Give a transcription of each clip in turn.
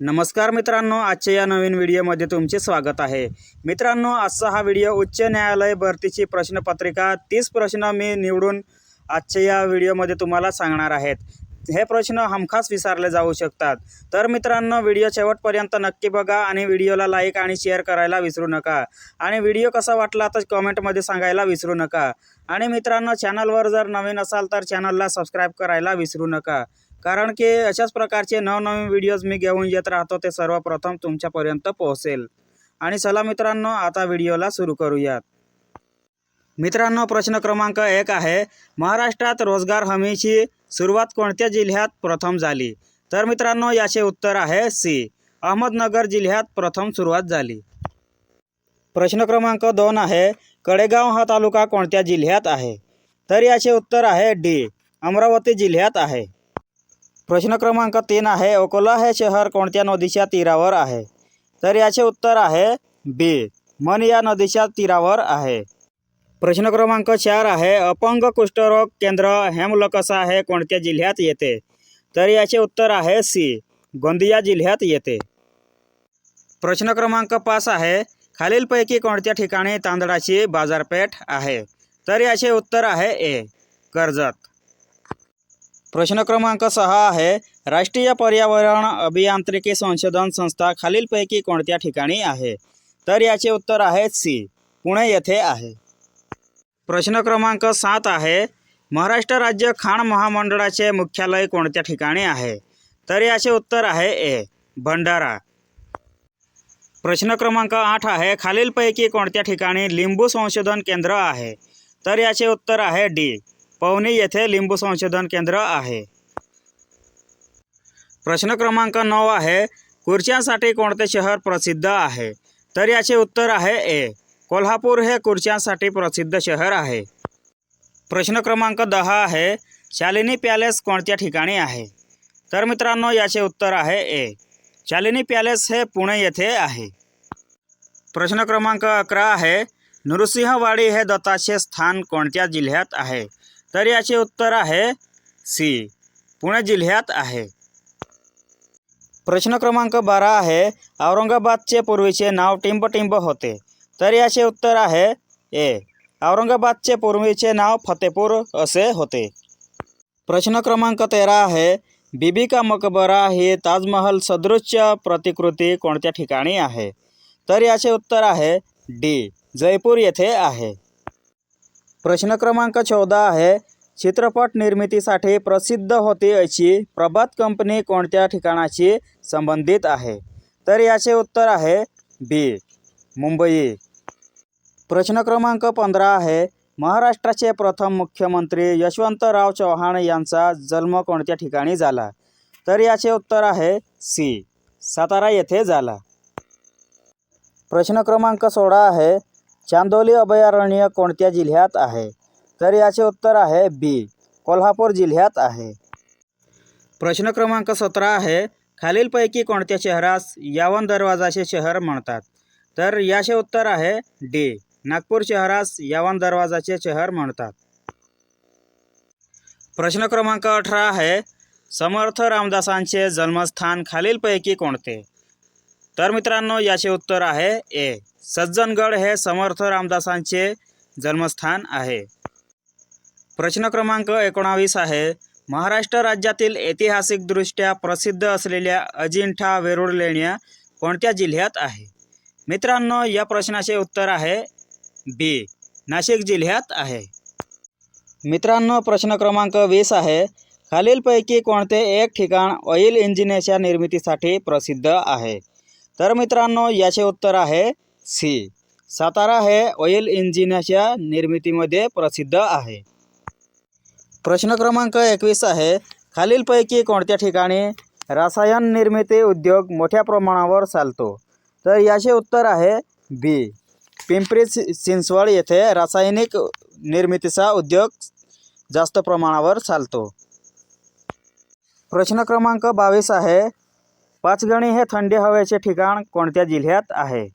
नमस्कार मित्रांनो आजच्या या नवीन व्हिडिओमध्ये तुमचे स्वागत आहे. मित्रांनो आजचा हा व्हिडिओ उच्च न्यायालय भरतीची प्रश्नपत्रिका तीस प्रश्न मी निवडून आजच्या या व्हिडिओमध्ये तुम्हाला सांगणार आहेत. हे प्रश्न हमखास विचारले जाऊ शकतात. तर मित्रांनो व्हिडिओ शेवटपर्यंत नक्की बघा आणि व्हिडिओला लाईक आणि शेअर करायला विसरू नका. आणि व्हिडिओ कसा वाटला तर कॉमेंटमध्ये सांगायला विसरू नका. आणि मित्रांनो चॅनलवर जर नवीन असाल तर चॅनलला सबस्क्राईब करायला विसरू नका. कारण की अशाच प्रकारचे नवनवीन व्हिडिओज मी घेऊन येत राहतो ते सर्वप्रथम तुमच्यापर्यंत पोहोचेल. आणि चला मित्रांनो आता व्हिडिओला सुरू करूयात. मित्रांनो प्रश्न क्रमांक एक आहे महाराष्ट्रात रोजगार हमीची सुरुवात कोणत्या जिल्ह्यात प्रथम झाली? तर मित्रांनो याचे उत्तर आहे सी अहमदनगर जिल्ह्यात प्रथम सुरुवात झाली. प्रश्न क्रमांक दोन आहे कडेगाव हा तालुका कोणत्या जिल्ह्यात आहे? तर याचे उत्तर आहे डी अमरावती जिल्ह्यात आहे. प्रश्न क्रमांक तीन आहे अकोला हे शहर कोणत्या नदीच्या तीरावर आहे? तर याचे उत्तर आहे बी मन या नदीच्या तीरावर आहे. प्रश्न क्रमांक चार आहे अपंग कुष्ठरोग केंद्र हेमलकसा हे कोणत्या जिल्ह्यात येते? तर याचे उत्तर आहे सी गोंदिया जिल्ह्यात येते. प्रश्न क्रमांक पाच आहे खालीलपैकी कोणत्या ठिकाणी तांदळाची बाजारपेठ आहे? तर याचे उत्तर आहे ए कर्जत. प्रश्न क्रमांक सहा आहे राष्ट्रीय पर्यावरण अभियांत्रिकी संशोधन संस्था खालीलपैकी कोणत्या ठिकाणी आहे? तर याचे उत्तर आहे सी पुणे येथे आहे. प्रश्न क्रमांक सात आहे महाराष्ट्र राज्य खाण महामंडळाचे मुख्यालय कोणत्या ठिकाणी आहे? तर याचे उत्तर आहे ए भंडारा. प्रश्न क्रमांक आठ आहे खालीलपैकी कोणत्या ठिकाणी लिंबू संशोधन केंद्र आहे? तर याचे उत्तर आहे डी पवनी येथे लिंबू संशोधन केंद्र आहे. प्रश्न क्रमांक नऊ आहे खुर्च्यांसाठी कोणते शहर प्रसिद्ध आहे? तर याचे उत्तर आहे ए कोल्हापूर हे खुर्च्यांसाठी प्रसिद्ध शहर आहे. प्रश्न क्रमांक दहा आहे शालिनी पॅलेस कोणत्या ठिकाणी आहे? तर मित्रांनो याचे उत्तर आहे ए शालिनी पॅलेस हे पुणे येथे आहे. प्रश्न क्रमांक अकरा आहे नृसिंहवाडी हे दत्ताचे स्थान कोणत्या जिल्ह्यात आहे? तर याचे उत्तर आहे सी. पुणे जिल्ह्यात आहे. प्रश्न क्रमांक बारा आहे. औरंगाबादचे पूर्वीचे नाव टिंबटिंब होते. तर याचे उत्तर आहे ए. औरंगाबादचे पूर्वीचे नाव फतेपूर असे होते. प्रश्न क्रमांक तेरा आहे. बीबी का मकबरा ही ताजमहल सदृश्य प्रतिकृती कोणत्या ठिकाणी आहे? तर याचे उत्तर आहे डी. जयपूर येथे आहे. प्रश्न क्रमांक चौदा आहे. चित्रपट निर्मितीसाठी प्रसिद्ध होती अशी प्रभात कंपनी कोणत्या ठिकाणाशी संबंधित आहे? तर याचे उत्तर आहे बी मुंबई. प्रश्न क्रमांक पंधरा आहे. महाराष्ट्राचे प्रथम मुख्यमंत्री यशवंतराव चव्हाण यांचा जन्म कोणत्या ठिकाणी झाला? तर याचे उत्तर आहे सी सातारा येथे झाला. प्रश्न क्रमांक सोळा आहे. चांदोली अभयारण्य कोणत्या जिल्ह्यात आहे? तर याचे उत्तर आहे बी कोल्हापूर जिल्ह्यात आहे. प्रश्न क्रमांक सतरा आहे खालीलपैकी कोणत्या शहरास यावन दरवाजाचे शहर म्हणतात? तर याचे उत्तर आहे डी नागपूर शहरास यावन दरवाजाचे शहर म्हणतात. प्रश्न क्रमांक अठरा आहे समर्थ रामदासांचे जन्मस्थान खालीलपैकी कोणते? तर मित्रांनो याचे उत्तर आहे ए. सज्जनगड हे समर्थ रामदासांचे जन्मस्थान आहे. प्रश्न क्रमांक एकोणावीस आहे. महाराष्ट्र राज्यातील ऐतिहासिकदृष्ट्या प्रसिद्ध असलेल्या अजिंठा वेरूळ लेण्या कोणत्या जिल्ह्यात आहे? मित्रांनो या प्रश्नाचे उत्तर आहे बी. नाशिक जिल्ह्यात आहे. मित्रांनो प्रश्न क्रमांक वीस आहे. खालीलपैकी कोणते एक ठिकाण ऑइल इंजिनेच्या निर्मितीसाठी प्रसिद्ध आहे? तर मित्रांनो याचे उत्तर आहे सी. सातारा हे ऑइल इंजिनाच्या निर्मितीमध्ये प्रसिद्ध आहे. प्रश्न क्रमांक एकवीस आहे. खालीलपैकी कोणत्या ठिकाणी रसायन निर्मिती उद्योग मोठ्या प्रमाणावर चालतो? तर याचे उत्तर आहे बी पिंपरी चिंचवड येथे रासायनिक निर्मितीचा उद्योग जास्त प्रमाणावर चालतो. प्रश्न क्रमांक बावीस आहे. पाचगणी हे थंडी हवेचे ठिकाण कोणत्या जिल्ह्यात आहे?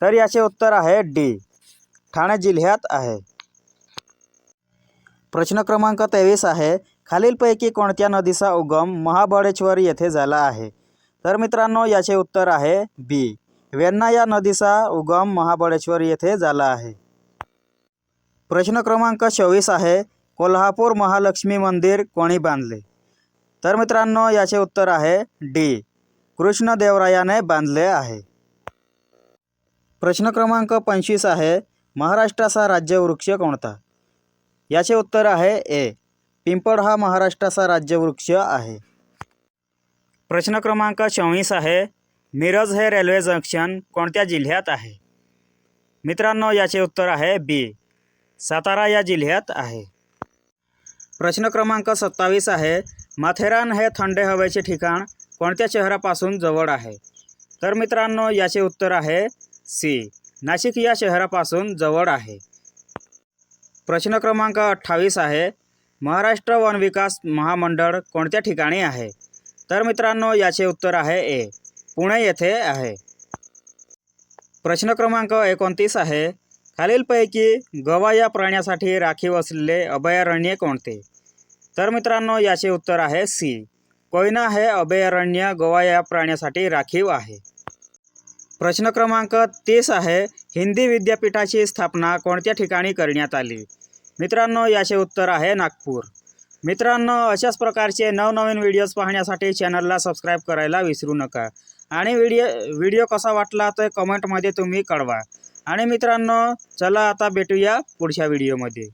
तर याचे उत्तर आहे डी. ठाणे जिल्ह्यात आहे. प्रश्न क्रमांक तेवीस आहे. खालीलपैकी कोणत्या नदीचा उगम महाबळेश्वर येथे झाला आहे? तर मित्रांनो याचे उत्तर आहे बी. वेन्ना या नदीचा उगम महाबळेश्वर येथे झाला आहे. प्रश्न क्रमांक चोवीस आहे. कोल्हापूर महालक्ष्मी मंदिर कोणी बांधले? तर मित्रांनो याचे उत्तर आहे डी. कृष्णदेवरायाने बांधले आहे. प्रश्न क्रमांक पंचवीस आहे महाराष्ट्राचा राज्यवृक्ष कोणता? याचे उत्तर आहे ए पिंपळ हा महाराष्ट्राचा राज्यवृक्ष आहे. प्रश्न क्रमांक चोवीस आहे मिरज हे रेल्वे जंक्शन कोणत्या जिल्ह्यात आहे? मित्रांनो याचे उत्तर आहे बी सातारा या जिल्ह्यात आहे. प्रश्न क्रमांक सत्तावीस आहे माथेरान हे थंड हवेचे ठिकाण कोणत्या शहरापासून जवळ आहे? तर मित्रांनो याचे उत्तर आहे सी. नाशिक या शहरापासून जवळ आहे. प्रश्न क्रमांक अठ्ठावीस आहे. महाराष्ट्र वन विकास महामंडळ कोणत्या ठिकाणी आहे? तर मित्रांनो याचे उत्तर आहे ए. पुणे येथे आहे. प्रश्न क्रमांक एकोणतीस आहे. खालीलपैकी गवा या प्राण्यासाठी राखीव असलेले अभयारण्य कोणते? तर मित्रांनो याचे उत्तर आहे सी. कोयना हे अभयारण्य गोवा या प्राण्यासाठी राखीव आहे. प्रश्न क्रमांक तीस आहे हिंदी विद्यापीठाची स्थापना कोणत्या ठिकाणी करण्यात आली? मित्रांनो याचे उत्तर आहे नागपूर. मित्रांनो अशाच प्रकारचे नवनवीन व्हिडिओज पाहण्यासाठी चॅनलला सबस्क्राईब करायला विसरू नका. आणि व्हिडिओ व्हिडिओ कसा वाटला तर कमेंटमध्ये तुम्ही कळवा. आणि मित्रांनो चला आता भेटूया पुढच्या व्हिडिओमध्ये